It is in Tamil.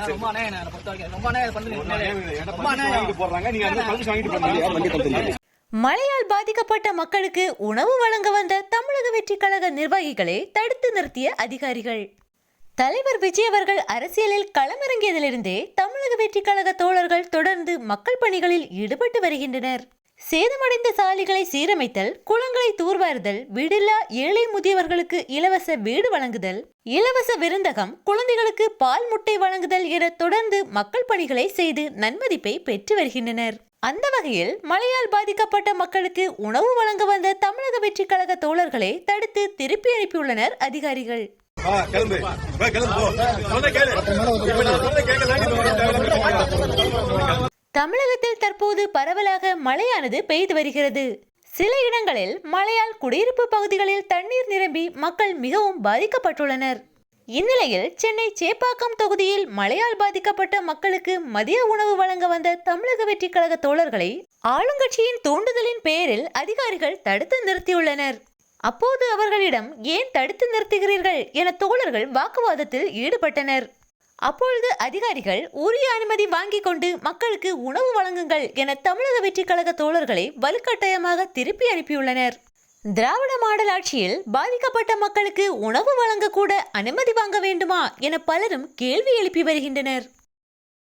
நான் ரொம்ப அநியாயம் நான் பொறுத்த வரைக்கும். ரொம்ப அநியாயம் பண்ணுங்க உண்மையிலே. ரொம்ப அநியாயம். வாங்கிட்டு போடுறாங்க. நீங்க அந்த பர்மிஷன் வாங்கிட்டு போறீங்க மழையால் பாதிக்கப்பட்ட மக்களுக்கு உணவு வழங்க வந்த தமிழக வெற்றி கழக நிர்வாகிகளை தடுத்து நிறுத்திய அதிகாரிகள். தலைவர் விஜய் அவர்கள் அரசியலில் களமிறங்கியதிலிருந்தே தமிழக வெற்றி கழக தோழர்கள் தொடர்ந்து மக்கள் பணிகளில் ஈடுபட்டு வருகின்றனர். சேதமடைந்த சாலைகளை சீரமைத்தல் குளங்களை தூர்வாருதல் விடில்லா ஏழை முதியவர்களுக்கு இலவச வீடு வழங்குதல் இலவச விருந்தகம் குழந்தைகளுக்கு பால் முட்டை வழங்குதல் என தொடர்ந்து மக்கள் பணிகளை செய்து நன்மதிப்பை பெற்று வருகின்றனர். அந்த வகையில் மழையால் பாதிக்கப்பட்ட மக்களுக்கு உணவு வழங்க வந்த தமிழக வெற்றி கழக தோழர்களை தடுத்து திருப்பி அனுப்பியுள்ளனர் அதிகாரிகள். தமிழகத்தில் தற்போது பரவலாக மழையானது பெய்து வருகிறது. சில இடங்களில் மழையால் குடியிருப்பு பகுதிகளில் தண்ணீர் நிரம்பி மக்கள் மிகவும் பாதிக்கப்பட்டுள்ளனர். இந்நிலையில் சென்னை சேப்பாக்கம் தொகுதியில் மழையால் பாதிக்கப்பட்ட மக்களுக்கு மதிய உணவு வழங்க வந்த தமிழக வெற்றி கழக தோழர்களை ஆளுங்கட்சியின் தூண்டுதலின் பேரில் அதிகாரிகள் தடுத்து நிறுத்தியுள்ளனர். அப்போது அவர்களிடம் ஏன் தடுத்து நிறுத்துகிறீர்கள் என தோழர்கள் வாக்குவாதத்தில் ஈடுபட்டனர். அப்பொழுது அதிகாரிகள் உரிய அனுமதி வாங்கிக் கொண்டு மக்களுக்கு உணவு வழங்குங்கள் என தமிழக வெற்றி கழக தோழர்களை வலுக்கட்டாயமாக திருப்பி அனுப்பியுள்ளனர். திராவிட மாடல் ஆட்சியில் பாதிக்கப்பட்ட மக்களுக்கு உணவு வழங்கக்கூட அனுமதி வாங்க வேண்டுமா என பலரும் கேள்வி எழுப்பி வருகின்றனர்.